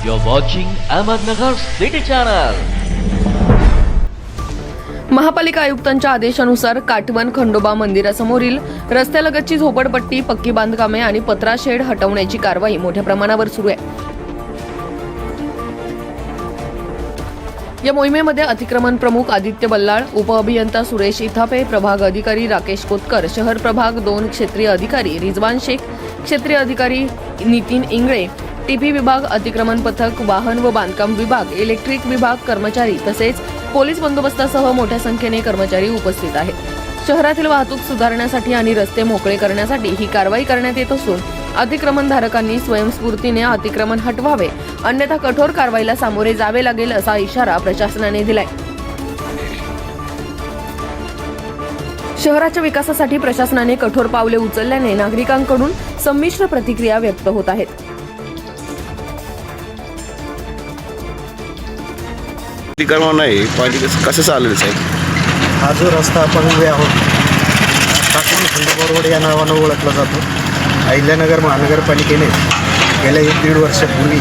You're watching Ahmednagar City Channel. महापालिका आयुक्तांच्या आदेशानुसार काटवन खंडोबा मंदिरासमोरील रस्त्यालगतची झोपडपट्टी पक्की बांधकामे आणि पत्रा शेड हटवण्याची कारवाई मोठ्या प्रमाणावर सुरू आहे या मोहिमेमध्ये अतिक्रमण प्रमुख आदित्य बल्लाळ उपअभियंता सुरेश इथापे प्रभाग अधिकारी राकेश कोतकर शहर प्रभाग दोन क्षेत्रीय अधिकारी रिजवान शेख क्षेत्रीय अधिकारी नितीन इंगळे टीपी विभाग अतिक्रमण पथक वाहन व बांधकाम विभाग इलेक्ट्रिक विभाग कर्मचारी तसेच पोलीस बंदोबस्तासह मोठ्या संख्येने कर्मचारी उपस्थित आहेत. शहरातील वाहतूक सुधारण्यासाठी आणि रस्ते मोकळे करण्यासाठी ही कारवाई करण्यात येत असून अतिक्रमणधारकांनी स्वयंस्फूर्तीने अतिक्रमण हटवावे अन्यथा कठोर कारवाईला सामोरे जावे लागेल असा इशारा प्रशासनाने दिलाय. शहराच्या विकासासाठी प्रशासनाने कठोर पावले उचलल्याने नागरिकांकडून संमिश्र प्रतिक्रिया व्यक्त होत आहेत. अतिक्रमण नाही. पाणी कसं कसं चालेल साहेब? हा जो रस्ता आपण उभे आहोत टाकून खंडोबा या नावानं ओळखला जातो. अहिल्यानगर महानगरपालिकेने गेल्या एक दीड वर्षापूर्वी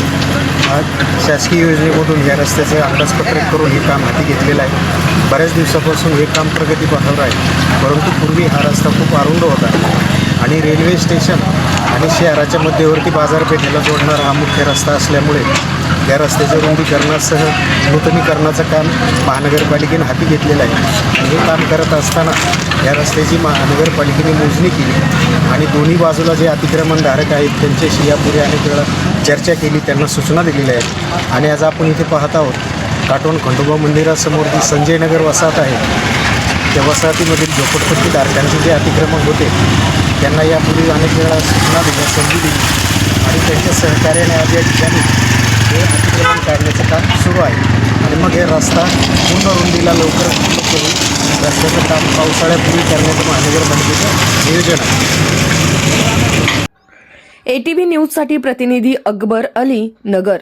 हा शासकीय योजनेमधून या रस्त्याचं अंदाजपत्रक करून हे काम हाती घेतलेलं आहे. बऱ्याच दिवसापासून हे काम प्रगतीपथावर आहे. परंतु पूर्वी हा रस्ता खूप अरुंद होता. आणि रेल्वे स्टेशन आणि शहराच्या मध्यवर्ती बाजारपेठेला जोडणारा हा मुख्य रस्ता असल्यामुळे या रस्त्याच्या रुंदीकरणासह नूतनीकरणाचं काम महानगरपालिकेनं हाती घेतलेलं आहे. हे काम करत असताना या रस्त्याची महानगरपालिकेने मोजणी केली आणि दोन्ही बाजूला जे अतिक्रमणधारक आहेत त्यांच्याशी यापूर्वी अनेक वेळा चर्चा केली त्यांना सूचना दिलेल्या आहेत. आणि आज आपण इथे पाहत आहोत काटोन खंडोबा मंदिरासमोर जी संजय नगर वसाहत आहे त्या वसाहतीमधील झोपडपट्टी धारकांचे जे अतिक्रमण होते त्यांना यापूर्वी अनेक वेळा सूचना दिल्या संधी दिली आणि त्यांच्या सहकार्याने आज या ठिकाणी हे अतिक्रमण काढण्याचं काम सुरू आहे. आणि मग हे रस्ता पूर्ण रुंदीला लवकर करून रस्त्याचं काम पावसाळ्यापूर्वी करण्याचं महानगरपालिकेचं नियोजन आहे. एटीव्ही न्यूजसाठी प्रतिनिधी अकबर अली नगर.